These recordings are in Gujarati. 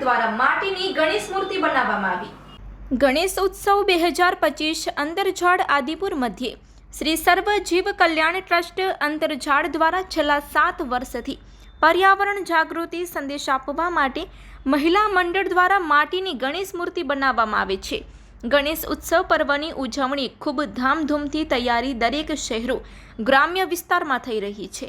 દ્વારા માટીની ગણેશ મૂર્તિ બનાવવામાં આવી. ગણેશ ઉત્સવ બે હજાર પચીસ અંતરઝાડ આદિપુર મધ્યે શ્રી સર્વ જીવ કલ્યાણ ટ્રસ્ટ અંતરઝાડ દ્વારા છેલ્લા સાત વર્ષથી પર્યાવરણ જાગૃતિ સંદેશ આપવા માટે મહિલા મંડળ દ્વારા માટીની ગણેશ મૂર્તિ બનાવવામાં આવે છે. ગણેશ ઉત્સવ પર્વની ઉજવણી ખૂબ ધામધૂમથી તૈયારી દરેક શહેરો, ગ્રામ્ય વિસ્તારમાં થઈ રહી છે.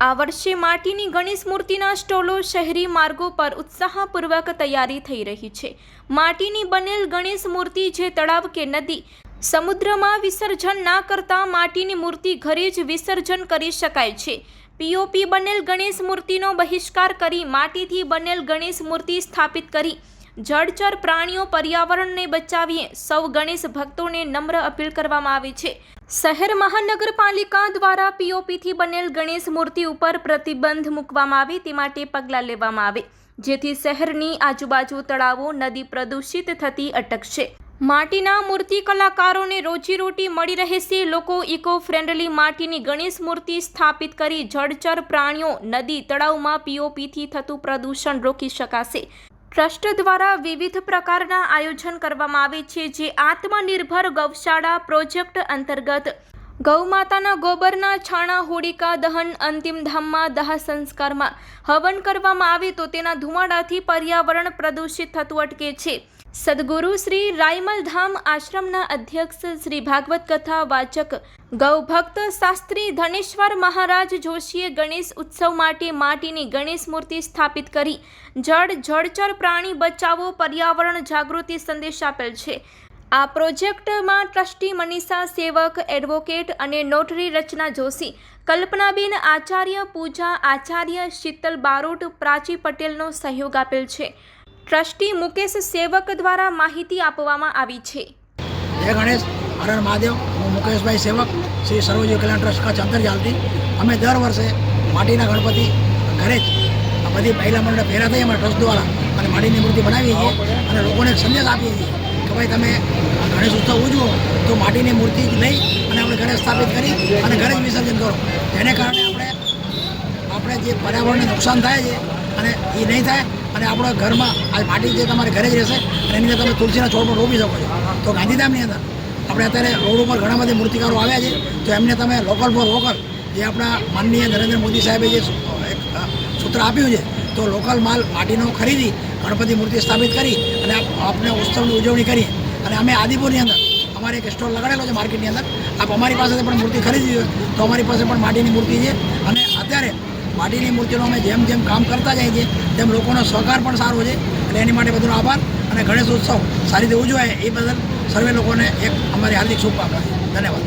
આ વર્ષે માટીની ગણેશ મૂર્તિના સ્ટોલો, શહેરી માર્ગો પર ઉત્સાહપૂર્વક તૈયારી થઈ રહી છે. માટીની બનેલ ગણેશ મૂર્તિ જે તળાવ કે નદી, સમુદ્રમાં વિસર્જન ના કરતા માટીની મૂર્તિ ઘરે જ વિસર્જન કરી શકાય છે. પીઓપી બનેલ ગણેશ મૂર્તિનો બહિષ્કાર કરી માટીથી બનેલ ગણેશ મૂર્તિ સ્થાપિત કરી જળચર પ્રાણીઓ પર્યાવરણને બચાવીએ સૌ ગણેશ ભક્તોને નમ્ર અપીલ કરવામાં આવી છે. શહેર મહાનગરપાલિકા દ્વારા પીઓપીથી બનેલ ગણેશ મૂર્તિ ઉપર પ્રતિબંધ મૂકવામાં આવે તે માટે પગલાં લેવામાં આવે, જેથી શહેરની આજુબાજુ તળાવો નદી પ્રદૂષિત થતી અટકશે માટીના મૂર્તિ કલાકારોને રોજીરોટી મળી રહેશે લોકો ઇકો ફ્રેન્ડલી માટીની ગણેશ મૂર્તિ સ્થાપિત કરી જળચર પ્રાણીઓ નદી તળાવમાં પીઓપીથી થતું પ્રદૂષણ રોકી શકાશે. ટ્રસ્ટ દ્વારા વિવિધ પ્રકારના આયોજન કરવામાં આવે છે જે આત્મનિર્ભર ગૌશાળા પ્રોજેક્ટ અંતર્ગત ગૌમાતાના ગોબરના છાણા, હોડિકા, દહન, અંતિમ ધામમાં દાહ સંસ્કારમાં હવન કરવામાં આવે તો તેના ધુમાડાથી પર્યાવરણ પ્રદૂષિત થતું અટકે છે. સદગુરુ શ્રી રાયમલ ધામ આશ્રમના અધ્યક્ષ શ્રી ભાગવત કથા વાચક ગૌભક્ત શાસ્ત્રી ધનેશ્વર મહારાજ જોશીએ ગણેશ ઉત્સવ માટે માટીની ગણેશ મૂર્તિ સ્થાપિત કરી. જળ, જળચર પ્રાણી બચાવો, પર્યાવરણ જાગૃતિ સંદેશ આપેલ છે. આ પ્રોજેક્ટમાં ટ્રસ્ટી મનીષા સેવક, એડવોકેટ અને નોટરી રચના જોશી, કલ્પનાબેન આચાર્ય, પૂજા આચાર્ય, શીતલ બારોટ, પ્રાચી પટેલનો સહયોગ આપેલ છે. ટ્રસ્ટી મુકેશ સેવક દ્વારા માહિતી આપવામાં આવી છે. જય ગણેશ હરણ મહાદેવ. હું મુકેશભાઈ સેવક, શ્રી સર્વજીવ કલ્યાણ ટ્રસ્ટ કચ્છ અંતરજાલથી. અમે દર વર્ષે માટીના ગણપતિ ઘરે જ બધી મહિલા મંડળ ભેરા થઈ અમે ટ્રસ્ટ દ્વારા અને માટીની મૂર્તિ બનાવીએ છીએ અને લોકોને સંદેશ આપીએ છીએ. ભાઈ, તમે ગણેશ ઉત્સવ ઉજવો, તો માટીની મૂર્તિ લઈ અને આપણે ઘરે સ્થાપિત કરી અને ઘરે વિસર્જન કરો. એને કારણે આપણે આપણે જે પર્યાવરણને નુકસાન થાય છે અને એ નહીં થાય, અને આપણા ઘરમાં આ માટી જે તમારે ઘરે જ રહેશે, અને એની તમે તુલસીના છોડ પર રોપી શકો છો. તો ગાંધીધામની અંદર આપણે અત્યારે રોડ ઉપર ઘણા બધા મૂર્તિકારો આવ્યા છે, તો એમને તમે લોકલ ફોર વોકલ જે આપણા માનનીય નરેન્દ્ર મોદી સાહેબે જે એક સૂત્ર આપ્યું છે, તો લોકલ માલ માટીનો ખરીદી ગણપતિ મૂર્તિ સ્થાપિત કરી અને આપને ઉત્સવની ઉજવણી કરી. અને અમે આદિપુરની અંદર, અમારે એક સ્ટોલ લગાડેલો છે માર્કેટની અંદર. આપ અમારી પાસેથી પણ મૂર્તિ ખરીદી તો અમારી પાસે પણ માટીની મૂર્તિ છે. અને અત્યારે માટીની મૂર્તિનો અમે જેમ જેમ કામ કરતા જઈએ છીએ, તેમ લોકોનો સહકાર પણ સારો છે. એટલે એની માટે બધુનો આભાર અને ગણેશ ઉત્સવ સારી રીતે ઉજવાય એ બદલ સર્વે લોકોને એક અમારી હાર્દિક શુભકામના. ધન્યવાદ.